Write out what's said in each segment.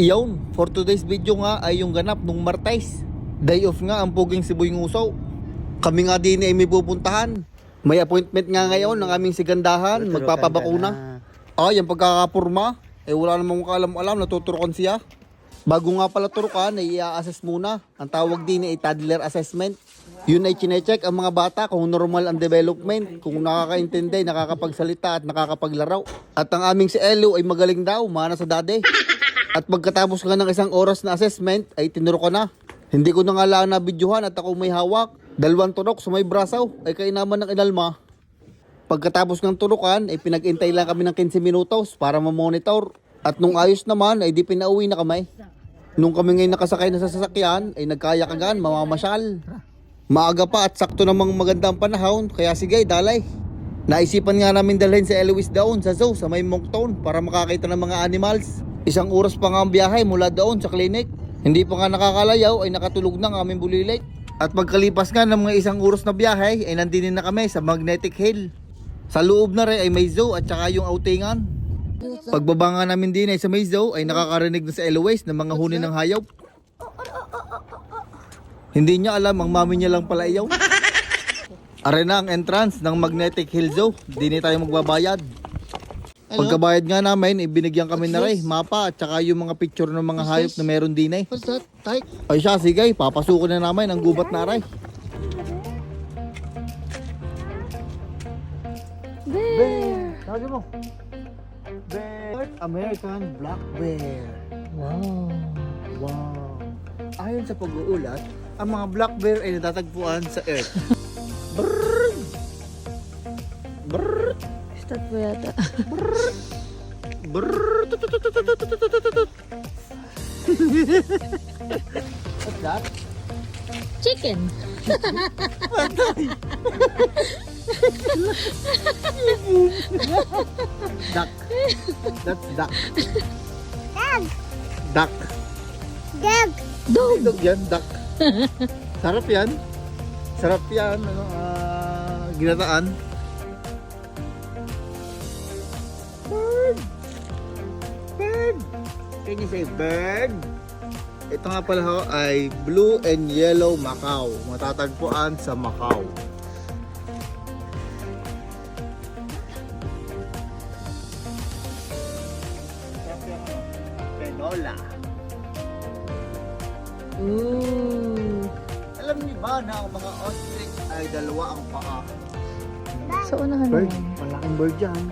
Iyon, for today's video nga ay yung ganap nung Martes. Day off nga ang puging Sibuy Ngusaw. Kami nga din ay may pupuntahan. May appointment nga ngayon ng aming sigandahan, magpapabakuna. Ay, ang pagkakapurma, eh wala namang kaalam-alam, natuturukan siya. Bago nga pala turukan, ay i-assess muna. Ang tawag din ay toddler assessment. Yun ay chinecheck ang mga bata kung normal ang development, kung nakakaintindi, nakakapagsalita at nakakapaglaro. At ang aming si Elo ay magaling daw, mana sa dade. At pagkatapos nga ng isang oras na assessment, ay tinuro ko na. Hindi ko na nga lang na videohan at ako may hawak. Dalawang turok sa may brasaw, ay kainaman ng inalma. Pagkatapos ng turukan, ay pinag-intay lang kami ng 15 minutos para ma-monitor. At nung ayos naman, ay di pinauwi na kami. Nung kami ngayon nakasakay na sa sasakyan, ay nagkayakagan, mamamasyal. Maaga pa at sakto namang magandang panahon, kaya sige, dalay. Naisipan nga namin dalhin si Eloise doon sa zoo sa may Moncton para makakita ng mga animals. Isang oras pa nga ang biyahe mula doon sa clinic. Hindi pa nga nakakalayaw ay nakatulog na ang aming bulilit. At pagkalipas nga ng mga isang oras na biyahe ay nandinin na kami sa Magnetic Hill. Sa loob na rin ay may zoo at saka yung outingan. Pagbaba nga namin din ay sa may zoo ay nakakarinig na sa Eloise ng mga huni ng hayop. Hindi niya alam, ang mami niya lang pala iyaw. Are na ang entrance ng Magnetic Hill Zoo. Di na tayo magbabayad. Pagkabayad nga namin, ibinigyan kami na rin, mapa at saka yung mga picture ng mga hayop na meron din eh. What's that? Ay siya, sige, papasukin na namin ang gubat na aray. Bear! Sabi mo. Bear. American Black Bear. Wow! Wow. Ayon sa pag-uulat, ang mga black bear ay natatagpuan sa earth. Brrrr! Chicken. duck. That's duck. Duck. Duck. Dog. Dog yan, duck. Sarap yan. Sarap yan, ano, uh, ginataan. Can you say bird? Ito nga pala ho ay blue and yellow Macau. Matatagpuan sa Macau. Penola. Ooh! Alam niyo ba na ang mga ostrich ay dalawa ang paa? Sa unahan Bird, malaking bird yan.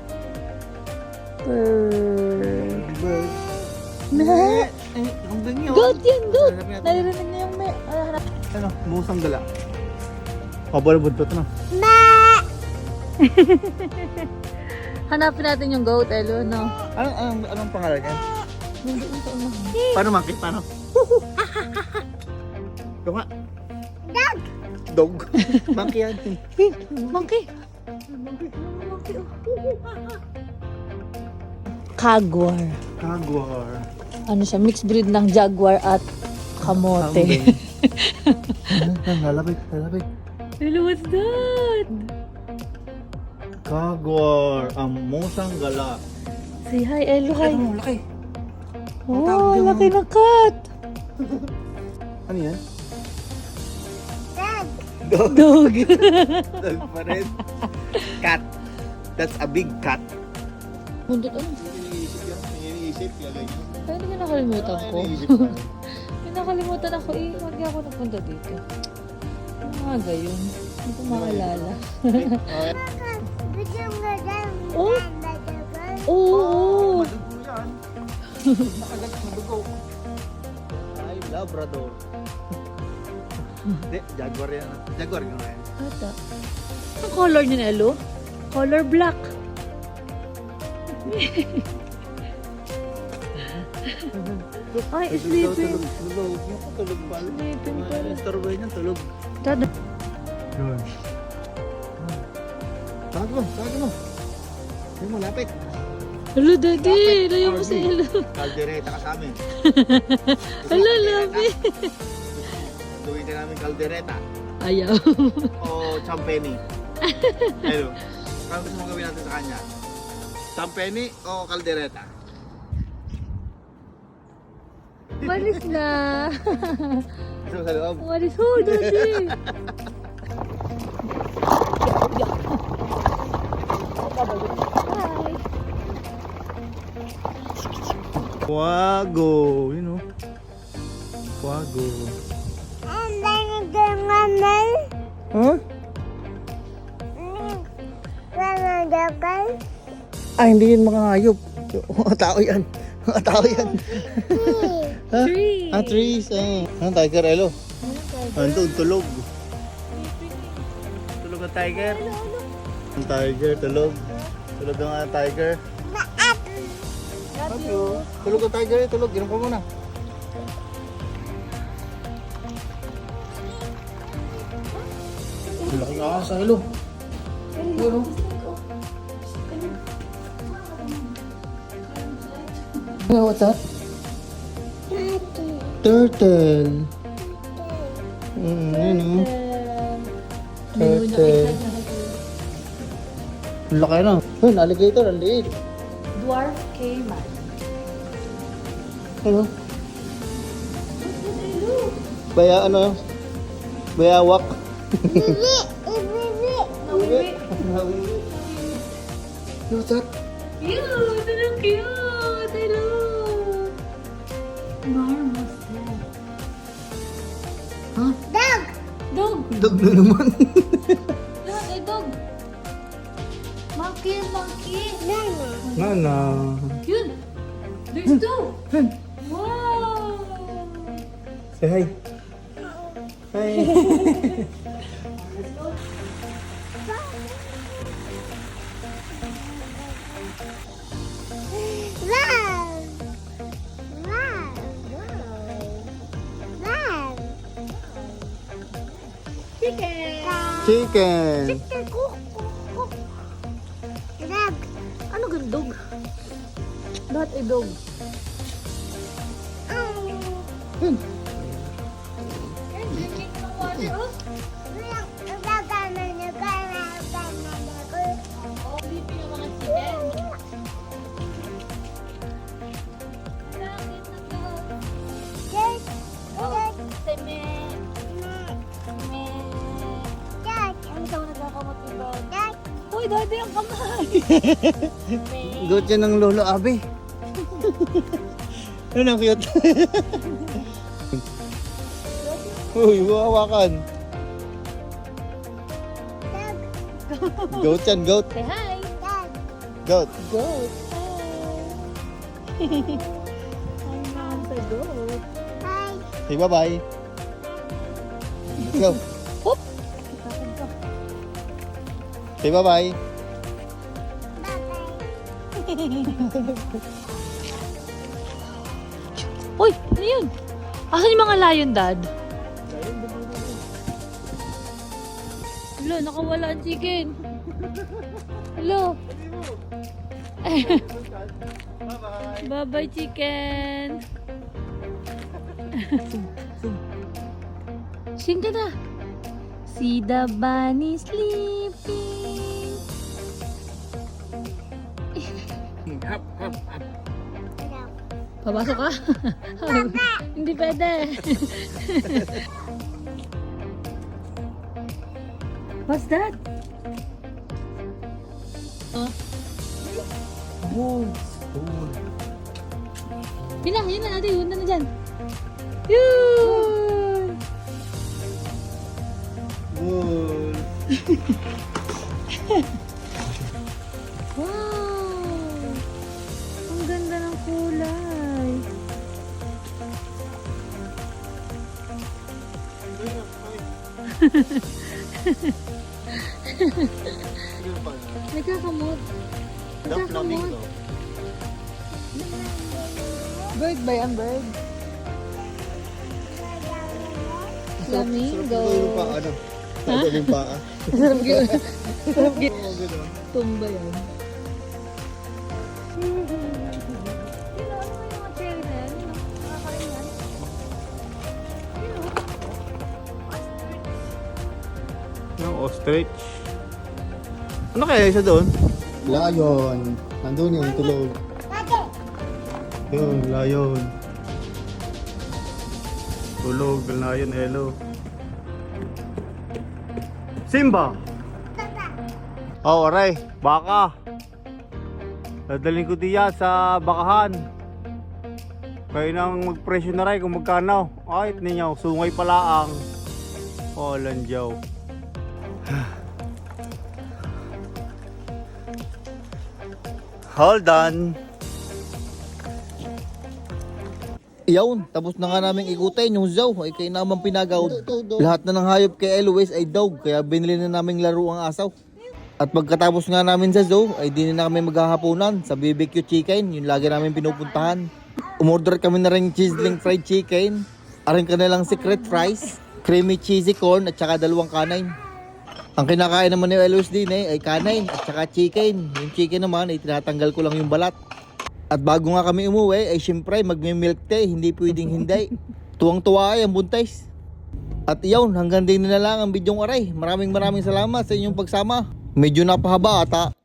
Bird. Bird. Me! Eh, kambing yun. Goat yan! Goat! Naririnig niya yung me. Ano, musang gala. Kabal buntot na. Hanapin natin yung goat, Elo, no? Anong, anong, anong pangalan yan? Paano monkey? Paano? Ito nga. Dog! Dog? monkey yan. Eh, monkey! Monkey, oh. Jaguar. Jaguar. Ano siya, mixed breed ng jaguar at kamote. Kambing. lalapit, lalapit. Hello, what's that? Jaguar, ang musang gala. Say hi, Elo, hi. Ano, laki. Oh, laki ng cat. Ano yan? Dog. Dog pa rin. Cat. That's a big cat. Bundot ano? Lagay niyo. Ay, hindi ko nakalimutan ko. May nakalimutan ako eh. Hindi ako napunta dito. Ano nga gayon? Hindi ko makalala. Oh? Oo. oo. Madugo yan. Nakagat madugo. Ay, Labrador. Hindi, Jaguar yan. Jaguar yun nga yan. Ata. Ang color niya, Elo? Color black. Ay, sleeping. Tulog, tulog. Yung ko tulog pala. Sleeping pala. Yung storbay niya, tulog. Dada. Yun. Tawag mo, tawag mo. Yung malapit. Hello, Daddy. Layo mo si Elo. Caldereta ka sa amin. Hello, Labi. Gawin ka namin caldereta. Ayaw. o champeni. Hello. Ano gusto mong gawin natin sa kanya? Champeni o caldereta? Malis na. Ito sa loob. Malis. Oh, daddy. Hi. Wago, you know. Wago. Huh? Ah, hindi yun mga hayop. Mga tao yan. Mga tao yan. ha? Tree. Ah, trees. Ah. Ano, tiger, elo? Andun, tulog. Tulog ang tiger. Ang tiger, tulog. Tulog ang ah, tiger. Love you. Tulog ang tiger, eh, tulog. Ginom ka muna. Laki ka sa ilo. Ano? What's that? Turtle. Mm, yun oh. Turtle. Laki na. Yun, alligator, ang liit. Dwarf caiman. Ano? Baya ano? Bayawak. Nawiwi. What's that? Cute! Ano cute! I love! Dog! Na naman. Dog! Ay, dog! Monkey! Monkey! Nana. Yun! There's two! Wow! Say hi. Hi. Chicken! Chicken. Ano gan dog? Not a dog. Yun. And drinking ng water, Ang kamay! Goat yan ng lolo Abe. ano ang cute? Uy, hawakan. Goat yan, goat. Say hi! Goat. Goat! Hi! Hi, mom, sa goat. Say bye-bye. Let's go. Hop! Say bye-bye. Uy, ano yun? Asan yung mga lion, dad? Hello, nakawala ang chicken. Hello. Bye-bye. Chicken. Sing ka na. See the bunny sleeping. Papasok ka? Hindi pwede. What's that? Huh? Wolves. Wolves. Yun na, yun na natin. Yun na na dyan. Yun! Wolves. Nagkakamot. Duck Nagkakamot. flamingo. Bird ba yan, bird? Flamingo. Sarap yung paa, ano? Sarap yung paa. Sarap yun. Yun. Gano'n. Tumba yan. Ostrich. Ano kaya isa doon? Lion. Nandun yung tulog. Yun, lion. Tulog yun, Elo. Simba! Oh, aray, baka. Dadalhin ko diya sa bakahan. Kayo nang magpresyo na rin kung magkano. Ay, ninyo, sungay pala ang. Oh, landyaw. Hold on. Iyon, tapos na nga namin ikutin yung Zow ay kay naman pinagaw. Lahat na ng hayop kay Eloise ay dog kaya binili na naming laro ang asaw. At pagkatapos nga namin sa zoo ay di na kami maghahaponan sa BBQ chicken, yung lagi namin pinupuntahan. Umorder kami na rin chiseling fried chicken, aring kanilang secret fries, creamy cheesy corn at saka dalawang kanain. Ang kinakain naman ni Eloise din eh, ay kanain at saka chicken. Yung chicken naman ay tinatanggal ko lang yung balat. At bago nga kami umuwi, ay syempre magme-milk tea, hindi pwedeng hindi. Tuwang-tuwa ay ang buntis. At iyon, hanggang din na lang ang bidyong aray. Maraming maraming salamat sa inyong pagsama. Medyo napahaba ata.